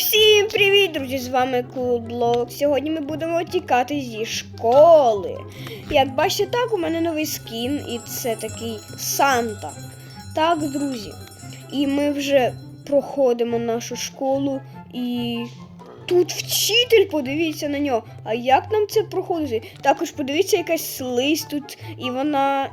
Всім привіт, друзі! З вами Кулблок. Сьогодні ми будемо тікати зі школи. Як бачите, так, у мене новий скін, і це такий Санта. Так, друзі. І ми вже проходимо нашу школу і. Тут вчитель, подивіться на нього. А як нам це проходити? Також подивіться, якась слизь тут, і вона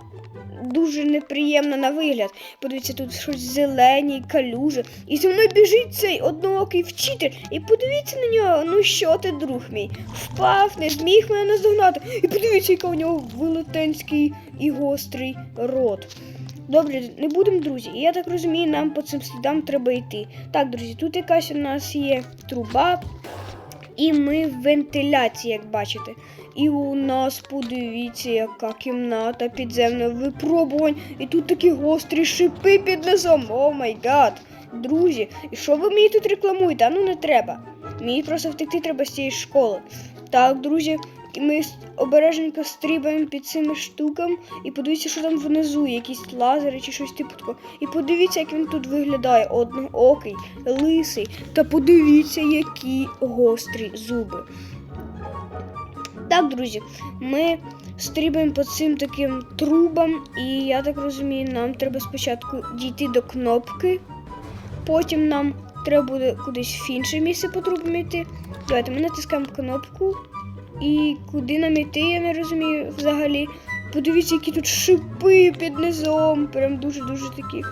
дуже неприємна на вигляд. Подивіться, тут щось зелені, калюжа. І зі мною біжить цей одноокий вчитель. І подивіться на нього, ну що ти, друг мій? Впав, не зміг мене наздогнати. І подивіться, яка у нього велетенський і гострий рот. Добре, не будемо, друзі. І я так розумію, нам по цим слідам треба йти. Так, друзі, тут якась у нас є труба, і ми в вентиляції, як бачите. І у нас, подивіться, яка кімната підземна випробувань. І тут такі гострі шипи під низом. О май гад. Друзі, і що ви мені тут рекламуєте? А ну не треба. Мені просто втекти треба з цієї школи. Так, друзі, ми обережненько стрибаємо під цими штуками і подивіться, що там внизу, якісь лазери чи щось типу такого. І подивіться, як він тут виглядає, одноокий, лисий. Та подивіться, які гострі зуби. Так, друзі, ми стрибаємо по цим таким трубам, і я так розумію, нам треба спочатку дійти до кнопки, потім нам треба буде кудись в інше місце по трубам йти. Давайте ми натискаємо кнопку. І куди нам йти, я не розумію взагалі. Подивіться, які тут шипи під низом. Прям дуже-дуже такі,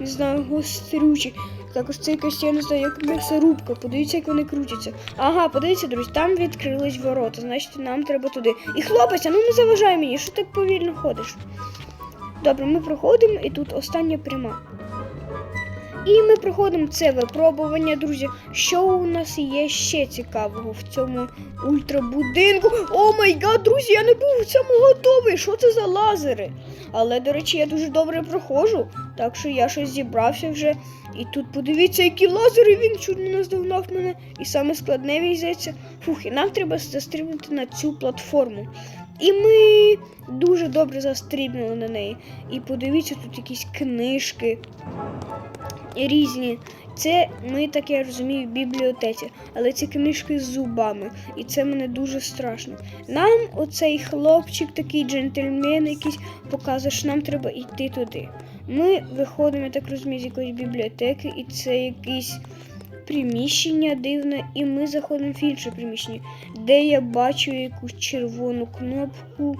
не знаю, гострючі. Також це якась, я не знаю, як м'ясорубка. Подивіться, як вони крутяться. Ага, подивіться, друзі, там відкрились ворота, значить нам треба туди. І хлопець, а ну не заважай мені, що так повільно ходиш. Добре, ми проходимо і тут остання пряма. І ми проходимо це випробування, друзі. Що у нас є ще цікавого в цьому ультрабудинку? О май гад, друзі, я не був в цьому готовий. Що це за лазери? Але, до речі, я дуже добре проходжу, так що я щось зібрався вже. І тут подивіться, які лазери він чуть не наздогнав мене. І саме складне він здається. Фух, і нам треба застрибнути на цю платформу. І ми дуже добре застрибнули на неї. І подивіться, тут якісь книжки різні. Це ми так я розумію в бібліотеці, але ці книжки з зубами, і це мене дуже страшно. Нам оцей хлопчик, такий джентльмен, якийсь показує, що нам треба йти туди. Ми виходимо, я так розумію, з якоїсь бібліотеки, і це якесь приміщення дивне, і ми заходимо в інше приміщення, де я бачу якусь червону кнопку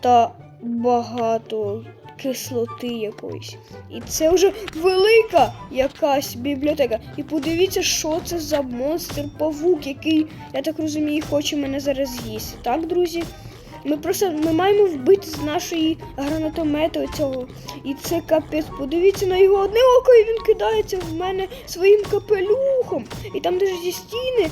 та багато кислоти якоїсь. І це вже велика якась бібліотека. І подивіться, що це за монстр павук, який, я так розумію, хоче мене зараз з'їсти. Так, друзі? Ми просто ми маємо вбити з нашої гранатомету цього. І це капець. Подивіться на його одне око, і він кидається в мене своїм капелюхом. І там даже зі стіни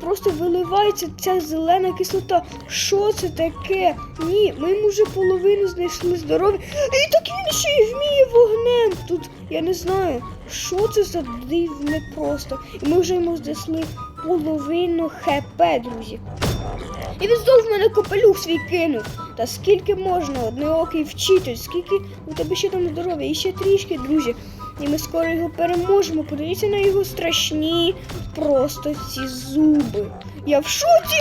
просто виливається ця зелена кислота. Що це таке? Ні, ми йому вже половину знайшли здоров'я. І так він ще й вміє вогнем. Тут я не знаю, що це за дивне просто. І ми вже йому знесли половину ХП, друзі. І він знов в мене капелюх свій кинув. Та скільки можна, одноокий вчитель, скільки у тебе ще там здоров'я? І ще трішки, друзі. І ми скоро його переможемо. Подивіться на його страшні просто ці зуби. Я в шоці.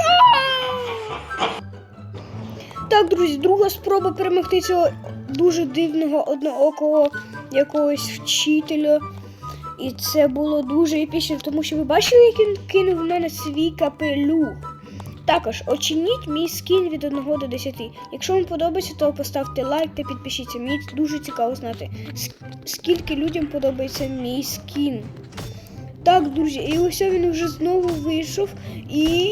Так, друзі, друга спроба перемогти цього дуже дивного одноокого якогось вчителя. І це було дуже епічно, тому що ви бачили, як він кинув в мене свій капелюх. Також оцініть мій скін від 1 до 10. Якщо вам подобається, то поставте лайк та підпишіться. Мені дуже цікаво знати, скільки людям подобається мій скін. Так, друзі, і ось він вже знову вийшов, і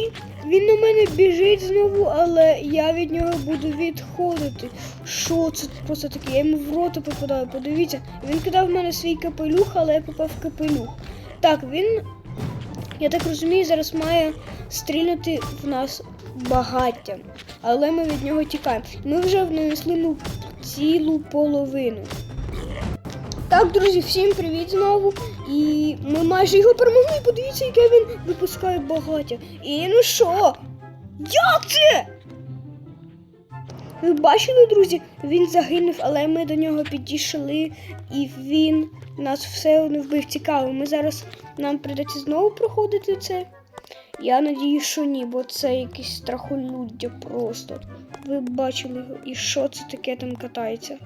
він на мене біжить знову, але я від нього буду відходити. Що це просто таке? Я йому в рота попадаю, подивіться. Він кидав в мене свій капелюх, але я попав в капелюх. Так, він, я так розумію, зараз має стріляти в нас багаттям, але ми від нього тікаємо. Ми вже нанесли йому цілу половину. Так, друзі, всім привіт знову. І ми майже його перемогли. Подивіться, яке він випускає багаття. І ну що? Як це? Ви бачили, друзі, він загинув, але ми до нього підійшли, і він нас все одно вбив. Цікаво. Ми зараз нам прийдеться знову проходити це. Я надію, що ні, бо це якесь страхолюддя просто. Ви бачили його, і що це таке там катається?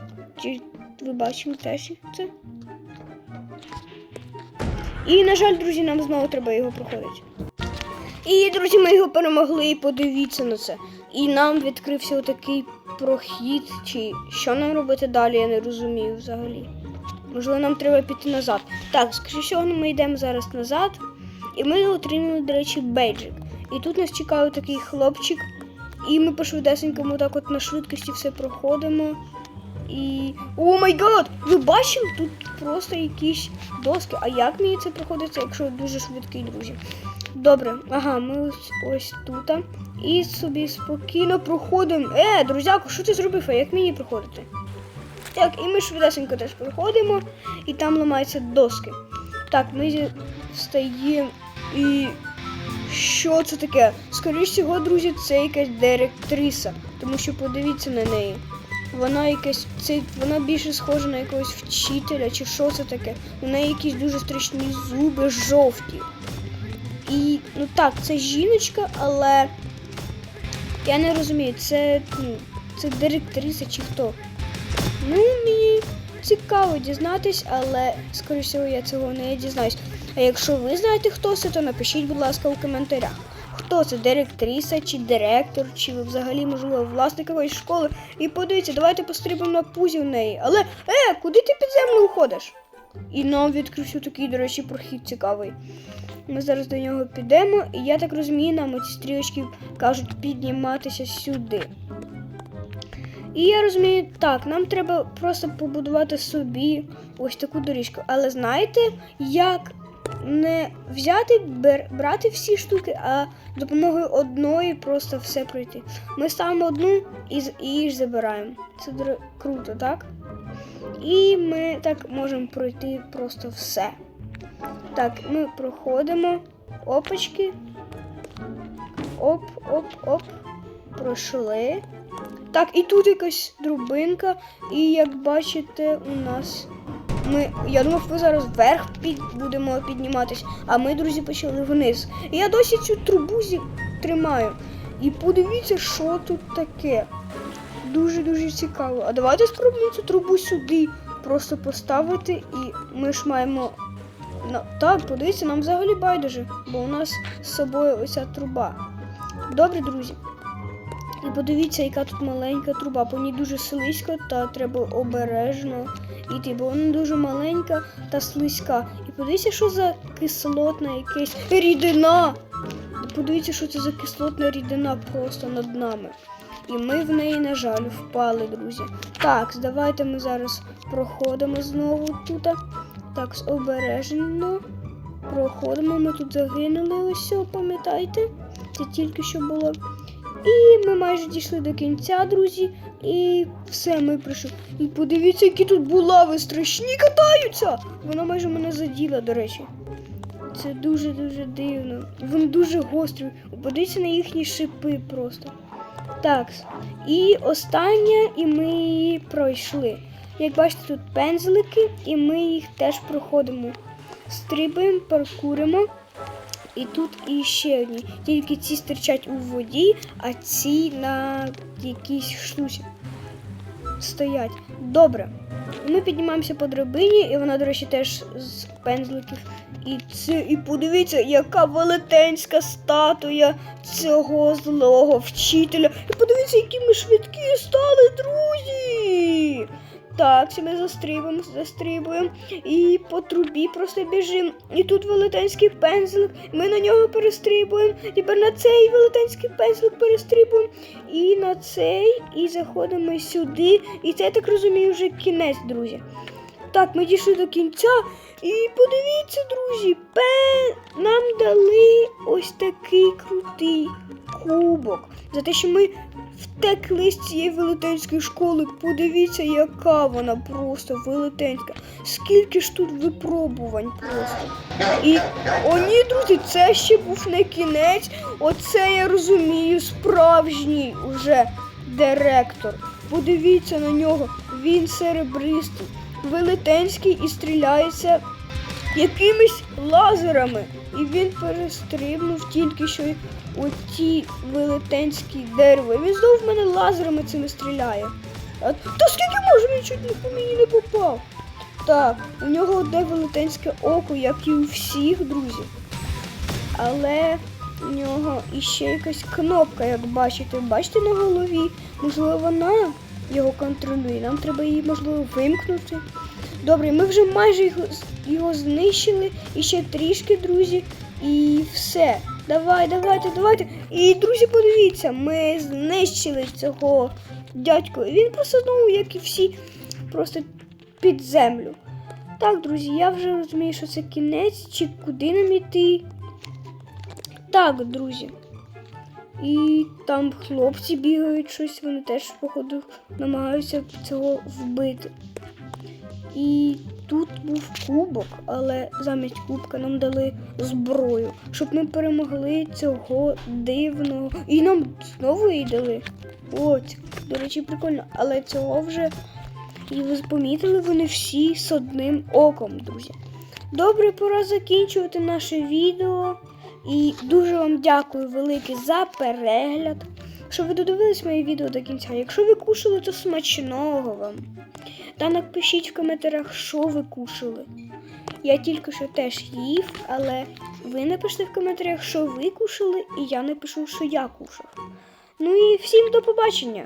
Чи ви бачили теж це? І, на жаль, друзі, нам знову треба його проходити. І, друзі, ми його перемогли, і подивіться на це. І нам відкрився отакий прохід, чи що нам робити далі, я не розумію взагалі. Можливо, нам треба піти назад. Так, скажи, що ми йдемо зараз назад. І ми отримали, до речі, бейджик. І тут нас чекає такий хлопчик. І ми по швидесенькому так от на швидкості все проходимо. І. О май гад! Ви бачили? Тут просто якісь доски. А як мені це проходиться, якщо дуже швидкий, друзі? Добре, ага, ми ось, ось тут. І собі спокійно проходимо. Е, друзяко, що ти зробив? А як мені проходити? Так, і ми швидесенько теж проходимо, і там ламаються доски. Так, ми встаємо і. Що це таке? Скоріше всього, друзі, це якась директриса. Тому що подивіться на неї. Вона якась це вона більше схожа на якогось вчителя, чи що це таке? У неї якісь дуже страшні зуби жовті. І ну так, це жіночка, але я не розумію, це, ну, це директриса чи хто. Ну, мені цікаво дізнатись, але скоріше я цього не дізнаюсь. А якщо ви знаєте, хто це, то напишіть, будь ласка, у коментарях. Хто це директриса чи директор, чи взагалі, можливо, власник якоїсь школи. І подивіться, давайте пострибимо на пузі в неї. Але е, куди ти під землю уходиш? І нам відкрився такий, до речі, прохід цікавий. Ми зараз до нього підемо, і я так розумію, нам оці стрілочки кажуть підніматися сюди. І я розумію, так, нам треба просто побудувати собі ось таку доріжку. Але знаєте, як не взяти, брати всі штуки, а допомогою одної просто все пройти. Ми ставимо одну і, і ж забираємо. Це круто, так? І ми так можемо пройти просто все. Так, ми проходимо. Опачки. Оп, оп, оп. Пройшли. Так, і тут якась друбинка, і як бачите, у нас. Ми, я думав, ми зараз вверх під, будемо підніматись, а ми, друзі, почали вниз. І я досі цю трубу тримаю. І подивіться, що тут таке. Дуже-дуже цікаво. А давайте спробуємо цю трубу сюди просто поставити, і ми ж маємо. Так, подивіться, нам взагалі байдуже, бо у нас з собою оця труба. Добре, друзі. І подивіться, яка тут маленька труба. По ній дуже слизько та треба обережно йти, бо вона дуже маленька та слизька. І подивіться, що за кислотна якась рідина. Подивіться, що це за кислотна рідина просто над нами. І ми в неї, на жаль, впали, друзі. Так, давайте ми зараз проходимо знову тут. Так, обережно проходимо. Ми тут загинули ось, пам'ятаєте? Це тільки що було. І ми майже дійшли до кінця, друзі. І все, ми прийшли. І подивіться, які тут булави страшні катаються. Вона майже мене заділа, до речі. Це дуже-дуже дивно. Вони дуже гострі. Подивіться на їхні шипи просто. Так. І остання, і ми її пройшли. Як бачите, тут пензлики, і ми їх теж проходимо. Стрибаємо, паркуримо. І тут іще одні. Тільки ці стирчать у воді, а ці на якійсь штуці стоять. Добре. Ми піднімаємося по драбині, і вона, до речі, теж з пензликів. І це, і подивіться, яка велетенська статуя цього злого вчителя. І подивіться, які ми швидкі стали, друзі. Так, це ми застрибуємо, застрибуємо і по трубі просто біжимо. І тут велетенський пензлик, ми на нього перестрибуємо. Тепер на цей велетенський пензлик перестрибуємо. І на цей, і заходимо сюди. І це, я так розумію, вже кінець, друзі. Так, ми дійшли до кінця. І подивіться, друзі, пе... нам дали ось такий крутий кубок. За те, що ми втекли з цієї велетенської школи. Подивіться, яка вона просто велетенська. Скільки ж тут випробувань просто. І о, ні, друзі, це ще був не кінець. Оце я розумію, справжній уже директор. Подивіться на нього, він серебристий, велетенський і стріляється якимись лазерами. І він перестрибнув тільки що оті велетенські дерева. Він знову в мене лазерами цими стріляє. А, та скільки може він чуть не по мені не попав. Так, у нього одне велетенське око, як і у всіх друзів. Але у нього іще якась кнопка, як бачите. Бачите на голові? Можливо, вона його контролює. Нам треба її, можливо, вимкнути. Добре, ми вже майже його, його знищили. І ще трішки, друзі, і все. Давай, давайте, давайте. І, друзі, подивіться, ми знищили цього дядьку. Він просто знову, як і всі, просто під землю. Так, друзі, я вже розумію, що це кінець, чи куди нам іти. Так, друзі. І там хлопці бігають щось, вони теж, походу, намагаються цього вбити. І тут був кубок, але замість кубка нам дали зброю, щоб ми перемогли цього дивного. І нам знову її дали. От, до речі, прикольно. Але цього вже, і ви помітили, вони всі з одним оком, друзі. Добре, пора закінчувати наше відео. І дуже вам дякую велике за перегляд. Що ви додивились моє відео до кінця. Якщо ви кушали, то смачного вам. Та напишіть в коментарях, що ви кушали. Я тільки що теж їв, але ви напишіть в коментарях, що ви кушали, і я напишу, що я кушав. Ну і всім до побачення!